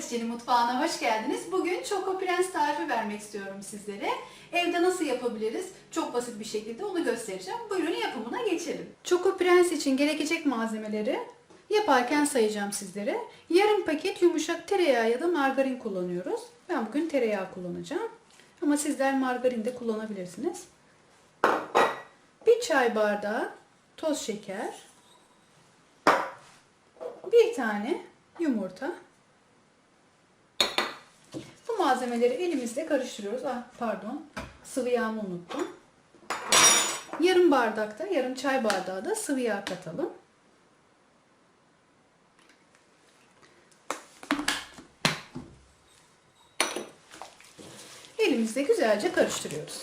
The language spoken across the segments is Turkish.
Hatice'nin mutfağına hoş geldiniz. Bugün Choco Prens tarifi vermek istiyorum sizlere. Evde nasıl yapabiliriz? Çok basit bir şekilde onu göstereceğim. Buyurun yapımına geçelim. Choco Prens için gerekecek malzemeleri yaparken sayacağım sizlere. Yarım paket yumuşak tereyağı ya da margarin kullanıyoruz. Ben bugün tereyağı kullanacağım. Ama sizler margarin de kullanabilirsiniz. Bir çay bardağı toz şeker. Bir tane yumurta. Malzemeleri elimizle karıştırıyoruz. Ah pardon sıvı yağımı unuttum. Yarım bardakta, yarım çay bardağı da sıvı yağ katalım. Elimizle güzelce karıştırıyoruz.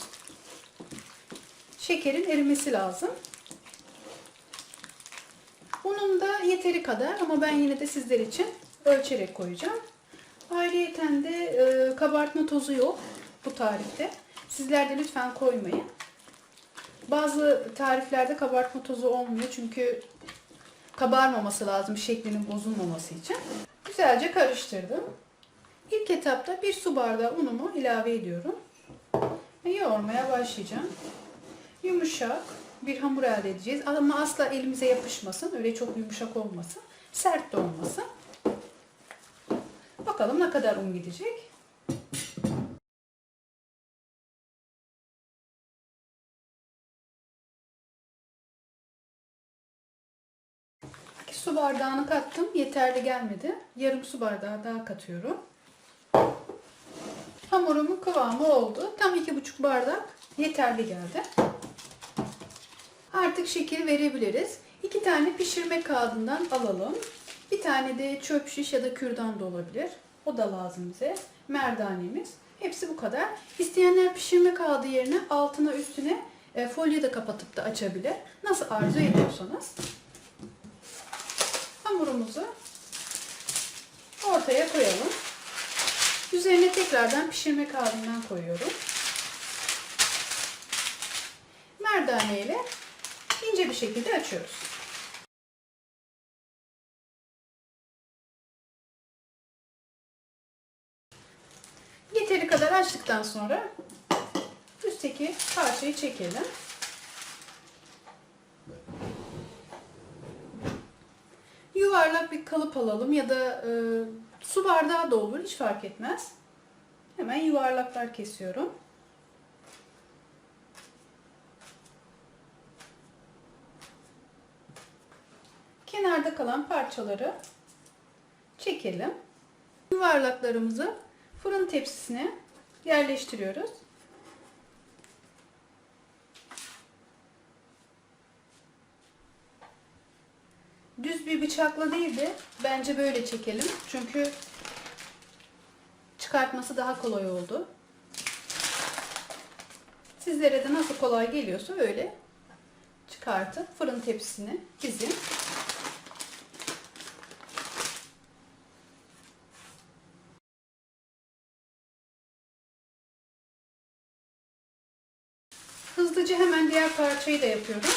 Şekerin erimesi lazım. Unun da yeteri kadar ama ben yine de sizler için ölçerek koyacağım. Ayrıyeten de e, kabartma tozu yok bu tarifte. Sizler de lütfen koymayın. Bazı tariflerde kabartma tozu olmuyor çünkü kabarmaması lazım şeklinin bozulmaması için. Güzelce karıştırdım. İlk etapta bir su bardağı unumu ilave ediyorum. Ve yoğurmaya başlayacağım. Yumuşak bir hamur elde edeceğiz. Ama asla elimize yapışmasın. Öyle çok yumuşak olmasın. Sert de olmasın. Bakalım ne kadar un gidecek. İki su bardağını kattım. Yeterli gelmedi. Yarım su bardağı daha katıyorum. Hamurumun kıvamı oldu. Tam iki buçuk bardak yeterli geldi. Artık şekil verebiliriz. İki tane pişirme kağıdından alalım. Bir tane de çöp şiş ya da kürdan da olabilir. O da lazım bize. Merdanemiz. Hepsi bu kadar. İsteyenler pişirme kağıdı yerine altına üstüne e, folyo da kapatıp da açabilir. Nasıl arzu ediyorsanız. Hamurumuzu ortaya koyalım. Üzerine tekrardan pişirme kağıdından koyuyorum. Merdane ile ince bir şekilde açıyoruz. Kadar açtıktan sonra üstteki parçayı çekelim. Yuvarlak bir kalıp alalım ya da e, su bardağı da olur hiç fark etmez. Hemen yuvarlaklar kesiyorum. Kenarda kalan parçaları çekelim. Yuvarlaklarımızı fırın tepsisine yerleştiriyoruz. Düz bir bıçakla değil de bence böyle çekelim. Çünkü çıkartması daha kolay oldu. Sizlere de nasıl kolay geliyorsa öyle çıkartıp fırın tepsisine dizin. Hızlıca hemen diğer parçayı da yapıyorum.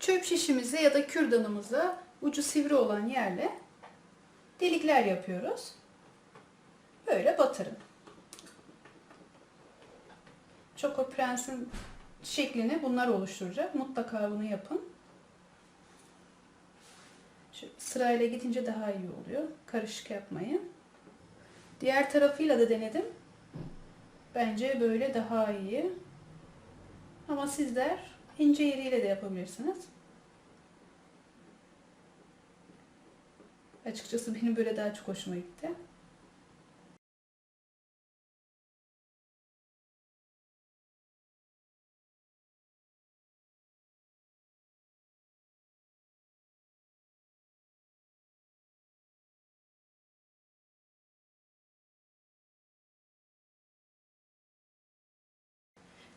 Çöp şişimize ya da kürdanımıza ucu sivri olan yerle delikler yapıyoruz. Böyle batırın. Choco Prens'in şeklini bunlar oluşturacak. Mutlaka bunu yapın. Şu sırayla gidince daha iyi oluyor. Karışık yapmayın. Diğer tarafıyla da denedim. Bence böyle daha iyi. Ama sizler ince yeriyle de yapabilirsiniz. Açıkçası benim böyle daha çok hoşuma gitti.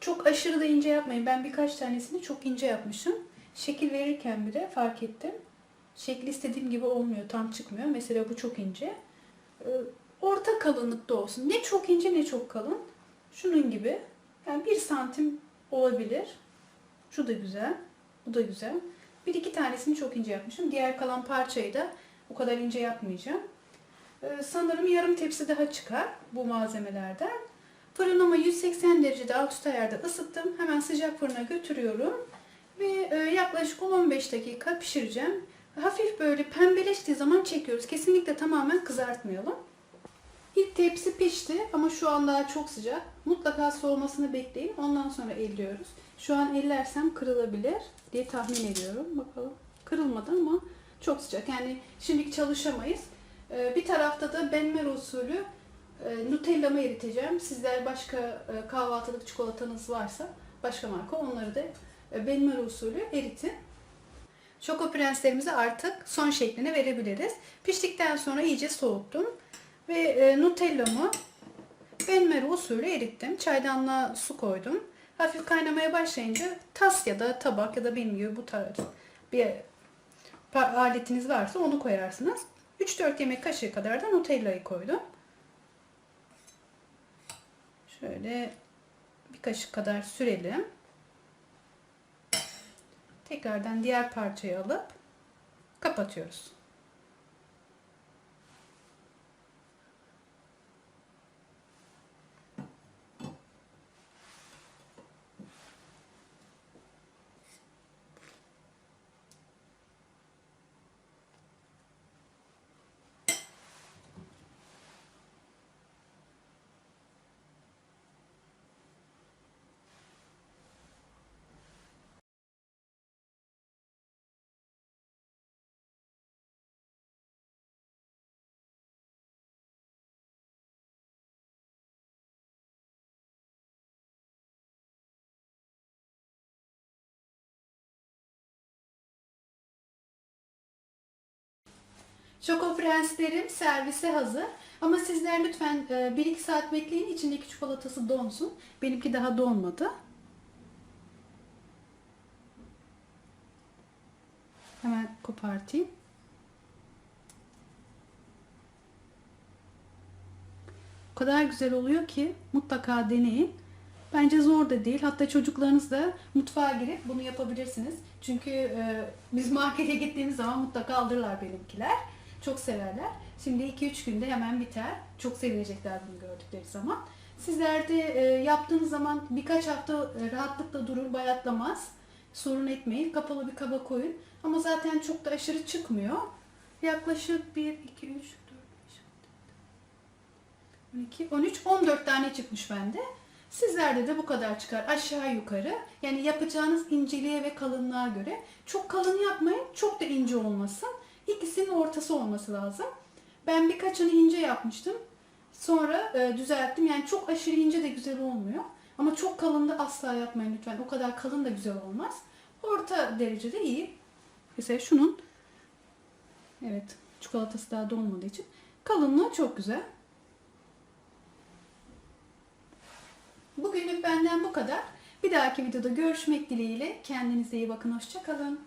Çok aşırı da ince yapmayın. Ben birkaç tanesini çok ince yapmışım. Şekil verirken bile fark ettim. Şekli istediğim gibi olmuyor. Tam çıkmıyor. Mesela bu çok ince. Ee, Orta kalınlıkta olsun. Ne çok ince ne çok kalın. Şunun gibi. Yani bir santim olabilir. Şu da güzel. Bu da güzel. Bir iki tanesini çok ince yapmışım. Diğer kalan parçayı da o kadar ince yapmayacağım. Ee, sanırım yarım tepsi daha çıkar bu malzemelerden. Fırınımı 180 derecede alt üst ayarda ısıttım. Hemen sıcak fırına götürüyorum. Ve e, yaklaşık 10-15 dakika pişireceğim. Hafif böyle pembeleştiği zaman çekiyoruz. Kesinlikle tamamen kızartmayalım. İlk tepsi pişti ama şu an daha çok sıcak. Mutlaka soğumasını bekleyin. Ondan sonra elliyoruz. Şu an ellersem kırılabilir diye tahmin ediyorum. Bakalım. Kırılmadı ama çok sıcak. Yani şimdilik çalışamayız. Ee, Bir tarafta da benmer usulü e, Nutella'mı eriteceğim. Sizler başka e, kahvaltılık çikolatanız varsa başka marka onları da e, benmer usulü eritin. Şoko prenslerimize artık son şeklini verebiliriz. Piştikten sonra iyice soğuttum. Ve e, Nutella'mı benmer usulü erittim. Çaydanlığa su koydum. Hafif kaynamaya başlayınca tas ya da tabak ya da benim gibi bu tarz bir aletiniz varsa onu koyarsınız. 3-4 yemek kaşığı kadar da Nutella'yı koydum. Şöyle bir kaşık kadar sürelim. Tekrardan diğer parçayı alıp kapatıyoruz. Şoko prenslerim servise hazır. Ama sizler lütfen 1-2 saat bekleyin. İçindeki çikolatası donsun. Benimki daha donmadı. Hemen kopartayım. O kadar güzel oluyor ki mutlaka deneyin. Bence zor da değil. Hatta çocuklarınız da mutfağa girip bunu yapabilirsiniz. Çünkü e, biz markete gittiğimiz zaman mutlaka alırlar benimkiler. Çok severler. Şimdi 2-3 günde hemen biter. Çok sevilecekler bunu gördükleri zaman. Sizler de e, yaptığınız zaman birkaç hafta e, rahatlıkla durur, bayatlamaz. Sorun etmeyin. Kapalı bir kaba koyun. Ama zaten çok da aşırı çıkmıyor. Yaklaşık 1, 2, 3, 4, 5, 12, 13, 14 tane çıkmış bende. Sizlerde de bu kadar çıkar aşağı yukarı. Yani yapacağınız inceliğe ve kalınlığa göre. Çok kalın yapmayın, çok da ince olmasın. İkisinin ortası olması lazım. Ben birkaçını ince yapmıştım. Sonra e, düzelttim. Yani çok aşırı ince de güzel olmuyor. Ama çok kalın da asla yapmayın lütfen. O kadar kalın da güzel olmaz. Orta derecede iyi. Mesela şunun evet çikolatası daha donmadığı için kalınlığı çok güzel. Bugünlük benden bu kadar. Bir dahaki videoda görüşmek dileğiyle. Kendinize iyi bakın. Hoşçakalın.